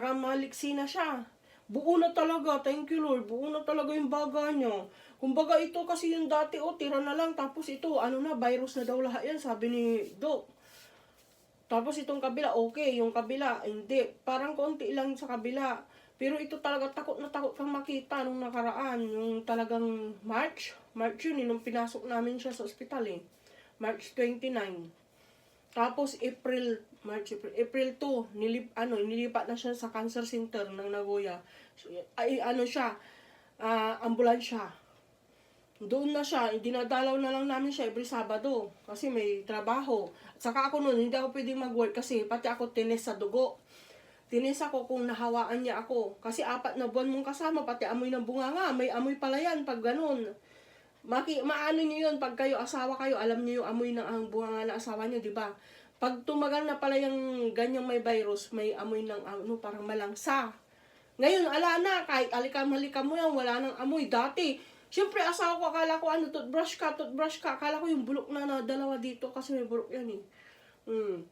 Parang maliksi na siya. Buo na talaga, thank you Lord, buo na talaga yung baga niya. Kumbaga ito kasi yung dati, oh, tira na lang, tapos ito, ano na, virus na daw lahat yan, sabi ni Doc. Tapos itong kabila, okay, yung kabila, hindi. Parang konti lang sa kabila. Pero ito talaga takot na takot kang makita nung nakaraan. Yung talagang March. March yun, eh, nung pinasok namin siya sa ospital eh. March 29. Tapos April, March, April, April 2, nilip, ano, nilipat na siya sa cancer center ng Nagoya. Ay, ano siya, ah, ambulansya. Doon na siya, dinadalaw na lang namin siya every Sabado kasi may trabaho. At saka ako noon, hindi ako pwedeng mag-work kasi pati ako tinis sa dugo. Tinis ako kung nahawaan niya ako. Kasi apat na buwan mong kasama, pati amoy ng bunganga, may amoy pala yan pag ganun. Maki, maano niyo yun, pag kayo asawa kayo, alam niyo yung amoy ng ang bunganga na asawa niyo, di ba? Pag tumagal na pala yung ganyang may virus, may amoy ng ano, parang malangsa. Ngayon, ala na, kahit alikam-halikam mo yan, wala nang amoy. Dati, syempre asawa ko, akala ko ano, toothbrush ka, toothbrush ka. Akala ko yung bulok na na dalawa dito kasi may bulok yan eh. Hmm.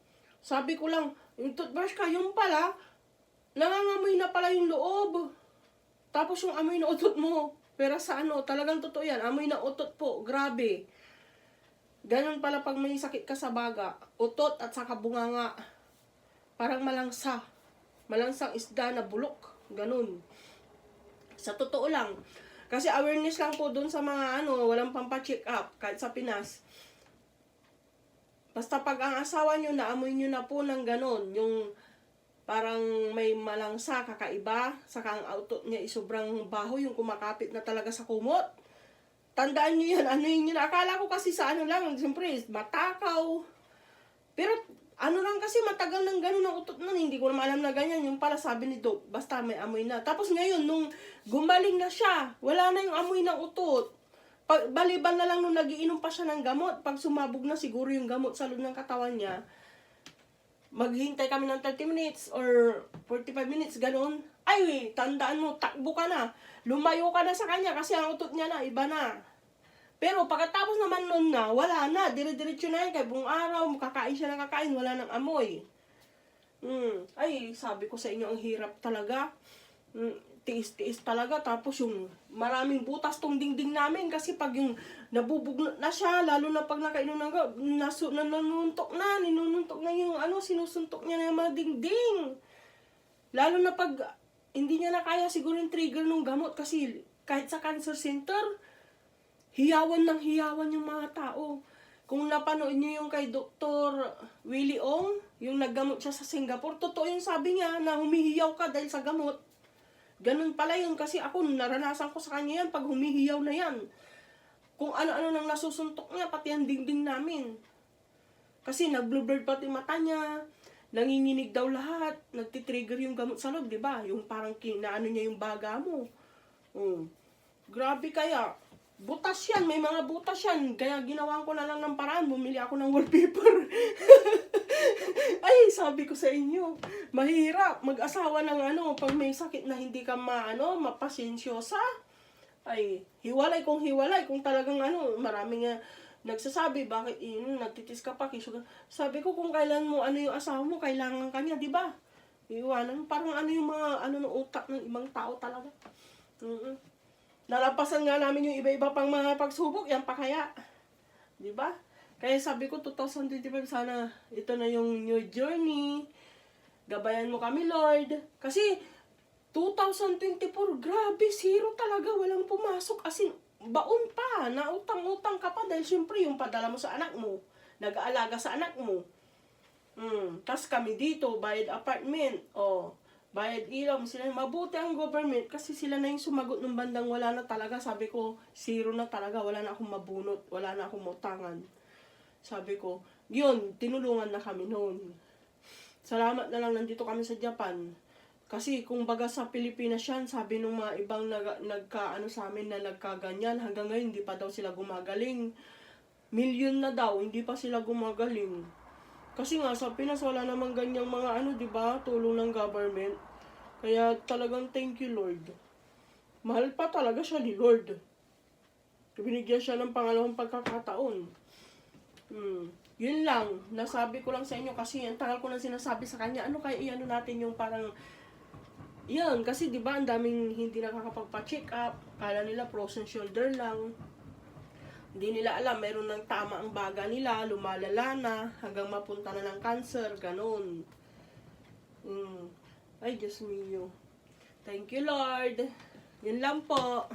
Sabi ko lang, yung toothbrush ka, yung pala, nangangamoy na pala yung loob. Tapos yung amoy na utot mo. Pero sa ano, talagang totoo yan. Amoy na utot po. Grabe. Ganon pala pag may sakit ka sa baga. Utot at saka bunganga. Parang malangsa. Malangsang isda na bulok. Ganon. Sa totoo lang. Kasi awareness lang po dun sa mga ano, walang pampa-check up. Kahit sa Pinas. Basta pag ang asawa nyo, naamoy nyo na po ng ganon. Yung parang may malangsa, kakaiba, saka ang auto niya is sobrang baho, yung kumakapit na talaga sa kumot. Tandaan niyo yan, ano yun yun. Akala ko kasi sa ano lang, siyempre, matakaw. Pero ano lang kasi matagal nang ganun ang utot nun, hindi ko na alam na ganyan. Yung pala sabi ni Doc, basta may amoy na. Tapos ngayon, nung gumaling na siya, wala na yung amoy ng utot. Pag, baliban na lang nung nagiinom pa siya ng gamot, pag sumabog na siguro yung gamot sa loob ng katawan niya, maghintay kami ng 30 minutes or 45 minutes, ganun. Ay, tandaan mo, takbo ka na. Lumayo ka na sa kanya kasi ang utot niya na, iba na. Pero pagkatapos naman nun na, wala na. Dire-diretso na yan. Kaya buong araw, kakain siya ng kakain, wala nang amoy. Hmm. Ay, sabi ko sa inyo, ang hirap talaga. Hmm. Tiis-tiis talaga. Tapos yung maraming butas tong dingding namin. Kasi pag yung nabubugnot na siya, lalo na pag nakainom ng nasu, nanununtok na, ninununtok na yung ano, sinusuntok niya na yung mga dingding. Lalo na pag hindi niya na kaya siguro yung trigger ng gamot kasi kahit sa cancer center, hiyawan ng hiyawan yung mga tao. Kung napanood niyo yung kay Dr. Willie Ong, yung naggamot siya sa Singapore, totoo yung sabi niya na humihiyaw ka dahil sa gamot. Ganun pala yun kasi ako naranasan ko sa kanya yan pag humihiyaw na yan. Kung ano-ano nang nasusuntok niya, pati ang dingding namin. Kasi nag-blurred pati mata niya, nanginginig daw lahat, nagtitrigger yung gamot sa loob, di ba? Yung parang kinaano niya yung baga mo. Oh. Grabe kaya. Butas yan, may mga butas yan. Kaya ginawa ko na lang ng paraan, bumili ako ng wallpaper. Ay, sabi ko sa inyo, mahirap mag-asawa ng ano, pag may sakit na hindi ka maano, mapasensyosa. Ay, hiwalay kung hiwalay, kung talagang ano, maraming nga nagsasabi, bakit yun, nagtitis ka pa, ka. Sabi ko, kung kailan mo, ano yung asawa mo, kailangan kanya, di ba? Iwanan, parang ano yung mga, ano ng utak ng ibang tao talaga. mm Nalapasan nga namin yung iba-iba pang mga pagsubok, yan pa kaya. Di ba? Kaya sabi ko, 2025 sana, ito na yung new journey. Gabayan mo kami, Lord. Kasi, 2024, grabe, zero talaga, walang pumasok. As in, baon pa, nautang-utang ka pa dahil syempre yung padala mo sa anak mo, nag-aalaga sa anak mo. Mm. Tapos kami dito, bayad apartment, o, bayad ilaw, sila mabuti ang government kasi sila na yung sumagot ng bandang wala na talaga. Sabi ko, zero na talaga, wala na akong mabunot, wala na akong mutangan. Sabi ko, yun, tinulungan na kami noon. Salamat na lang nandito kami sa Japan. Kasi kung baga sa Pilipinas yan, sabi nung mga ibang nag, nagka, ano sa amin na nagkaganyan, hanggang ngayon hindi pa daw sila gumagaling. Million na daw, hindi pa sila gumagaling. Kasi nga sa Pinas wala namang ganyang mga ano, 'di ba? Tulong ng government. Kaya talagang thank you Lord. Mahal pa talaga siya ni Lord. Binigyan siya ng pangalawang pagkakataon. Hmm. Yun lang, nasabi ko lang sa inyo kasi ang tagal ko nang sinasabi sa kanya, ano kaya iano natin yung parang Yun, kasi di ba ang daming hindi nakakapagpa-check up. Kala nila frozen shoulder lang. Hindi nila alam, meron ng tama ang baga nila, lumalala na, hanggang mapunta na ng cancer, ganun. Mm. Ay, Diyos mio. Thank you, Lord. Yun lang po.